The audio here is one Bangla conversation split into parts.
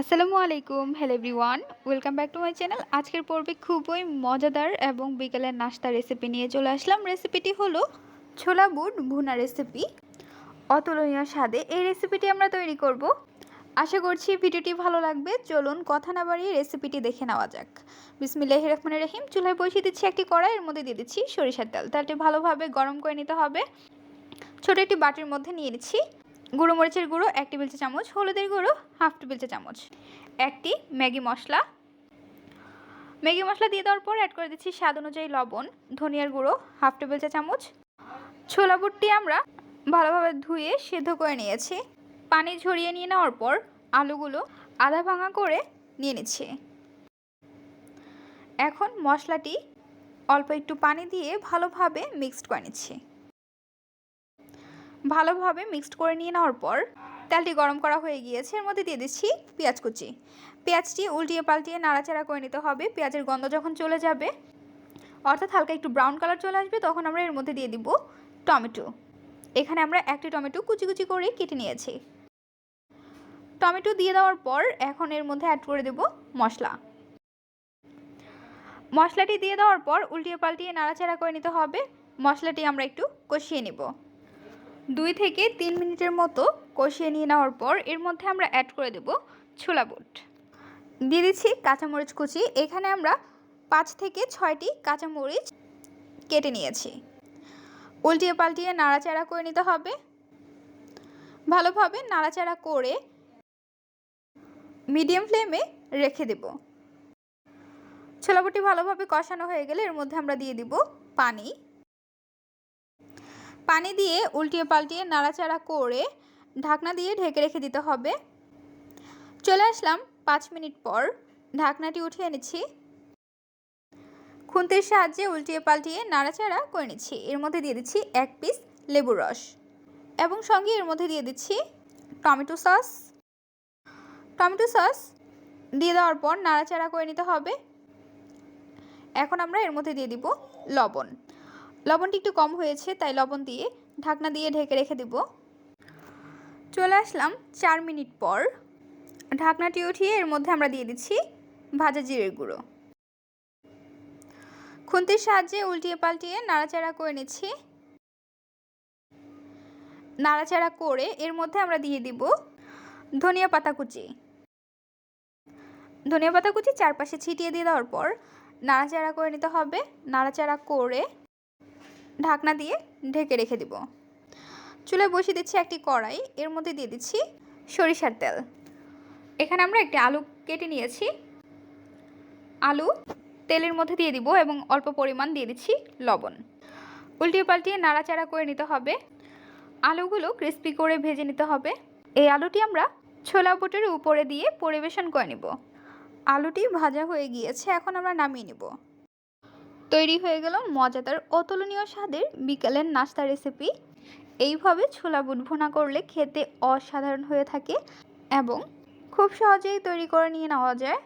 আসসালামু আলাইকুম hello everyone welcome back to my channel আজকের পর্বে খুবই মজাদার এবং বিকেলের নাস্তা রেসিপি নিয়ে চলে আসলাম। রেসিপিটি হলো ছোলা বুট ভুনা রেসিপি অতুলনীয় স্বাদে এই রেসিপিটি আমরা তৈরি করব। আশা করছি ভিডিওটি ভালো লাগবে। চলুন কথা না বাড়িয়ে রেসিপিটি দেখে নেওয়া যাক। বিসমিল্লাহ রহমানের রহিম, চুলায় বসিয়ে দিচ্ছি একটি কড়াইয়ের মধ্যে দিয়ে দিচ্ছি সরিষার তেল। তেলটি ভালোভাবে গরম করে নিতে হবে। ছোটো একটি বাটির মধ্যে নিয়ে নিচ্ছি। গুঁড়ো মরিচের গুঁড়ো এক টেবিল চা চামচ, হলুদের গুঁড়ো, হাফ টেবিল চা চামচ, একটি ম্যাগি মশলা। ম্যাগি মশলা দিয়ে দেওয়ার পর অ্যাড করে দিচ্ছি স্বাদ অনুযায়ী লবণ, ধনিয়ার গুঁড়ো, হাফ টেবিল চা চামচ। ছোলা বুটটি আমরা ভালোভাবে ধুয়ে সেদ্ধ করে নিয়েছি। পানি ঝরিয়ে নিয়ে নেওয়ার পর আলুগুলো আধা ভাঙা করে নিয়ে নিচ্ছি। এখন মশলাটি অল্প একটু পানি দিয়ে ভালোভাবে মিক্সড করে নিচ্ছি। ভালোভাবে মিক্সড করে নিয়ে নেওয়ার পর তেলটি গরম করা হয়ে গিয়েছে। এর মধ্যে দিয়ে দিচ্ছি পেঁয়াজ কুচি। পেঁয়াজটি উল্টিয়ে পাল্টিয়ে নাড়াচাড়া করে নিতে হবে। পেঁয়াজের গন্ধ যখন চলে যাবে, অর্থাৎ হালকা একটু ব্রাউন কালার চলে আসবে, তখন আমরা এর মধ্যে দিয়ে দিব টমেটো। এখানে আমরা একটি টমেটো কুচি কুচি করে কেটে নিয়েছি। টমেটো দিয়ে দেওয়ার পর এখন এর মধ্যে অ্যাড করে দেব মশলা। মশলাটি দিয়ে দেওয়ার পর উল্টিয়ে পাল্টিয়ে নাড়াচাড়া করে নিতে হবে। মশলাটি আমরা একটু কষিয়ে নেব। দুই থেকে তিন মিনিটের মতো কষিয়ে নিয়ে নেওয়ার পর এর মধ্যে আমরা অ্যাড করে দেব ছোলা বুট। দিয়ে দিচ্ছি কাঁচামরিচ কুচি। এখানে আমরা পাঁচ থেকে ছয়টি কাঁচামরিচ কেটে নিয়েছি। উল্টিয়ে পাল্টিয়ে নাড়াচাড়া করে নিতে হবে। ভালোভাবে নাড়াচাড়া করে মিডিয়াম ফ্লেমে রেখে দেব। ছোলাবুটি ভালোভাবে কষানো হয়ে গেলে এর মধ্যে আমরা দিয়ে দিব পানি। পানি দিয়ে উল্টিয়ে পাল্টিয়ে নাড়াচাড়া করে ঢাকনা দিয়ে ঢেকে রেখে দিতে হবে। চলে আসলাম পাঁচ মিনিট পর। ঢাকনাটি উঠিয়ে নিচ্ছি। খুন্তির সাহায্যে উল্টিয়ে পাল্টিয়ে নাড়াচাড়া করে নিচ্ছি। এর মধ্যে দিয়ে দিচ্ছি এক পিস লেবুর রস এবং সঙ্গে এর মধ্যে দিয়ে দিচ্ছি টমেটো সস। টমেটো সস দিয়ে দেওয়ার পর নাড়াচাড়া করে নিতে হবে। এখন আমরা এর মধ্যে দিয়ে দিব লবণ। লবণটি একটু কম হয়েছে, তাই লবণ দিয়ে ঢাকনা দিয়ে ঢেকে রেখে দিব। চলে আসলাম চার মিনিট পর। ঢাকনাটি উঠিয়ে এর মধ্যে আমরা দিয়ে দিচ্ছি ভাজা জিরের গুঁড়ো। খুন্তির সাহায্যে উল্টিয়ে পাল্টিয়ে নাড়াচাড়া করে নিচ্ছি। নাড়াচাড়া করে এর মধ্যে আমরা দিয়ে দিব ধনিয়া পাতা কুচি। ধনিয়া পাতা কুচি চারপাশে ছিটিয়ে দিয়ে দেওয়ার পর নাড়াচাড়া করে নিতে হবে। নাড়াচাড়া করে ঢাকনা দিয়ে ঢেকে রেখে দিব। চুলায় বসিয়ে দিচ্ছি একটি কড়াই, এর মধ্যে দিয়ে দিচ্ছি সরিষার তেল। এখানে আমরা একটি আলু কেটে নিয়েছি। আলু তেলের মধ্যে দিয়ে দিব এবং অল্প পরিমাণ দিয়ে দিচ্ছি লবণ। উল্টিয়ে পাল্টিয়ে নাড়াচাড়া করে নিতে হবে। আলুগুলো ক্রিস্পি করে ভেজে নিতে হবে। এই আলুটি আমরা ছোলা বুটের উপরে দিয়ে পরিবেশন করে নিব। আলুটি ভাজা হয়ে গিয়েছে, এখন আমরা নামিয়ে নেব। তৈরি হয়ে গেল মজাদার অতুলনীয় স্বাদের বিকালের নাস্তা রেসিপি এইভাবে ছোলা বুট ভুনা করলে খেতে অসাধারণ হয়ে থাকে এবং খুব সহজেই তৈরি করে নিয়ে নেওয়া যায়।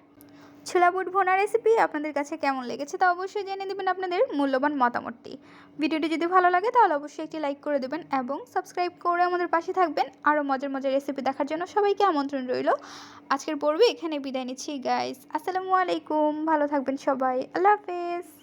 ছোলা বুট ভোনা রেসিপি আপনাদের কাছে কেমন লেগেছে তা অবশ্যই জেনে দেবেন আপনাদের মূল্যবান মতামতটি। ভিডিওটি যদি ভালো লাগে তাহলে অবশ্যই একটি লাইক করে দেবেন এবং সাবস্ক্রাইব করে আমাদের পাশে থাকবেন। আরও মজার মজার রেসিপি দেখার জন্য সবাইকে আমন্ত্রণ রইল। আজকের পর্বে এখানে বিদায় নিচ্ছি গাইস আসসালামু আলাইকুম। ভালো থাকবেন সবাই। আল্লাহ হাফেজ।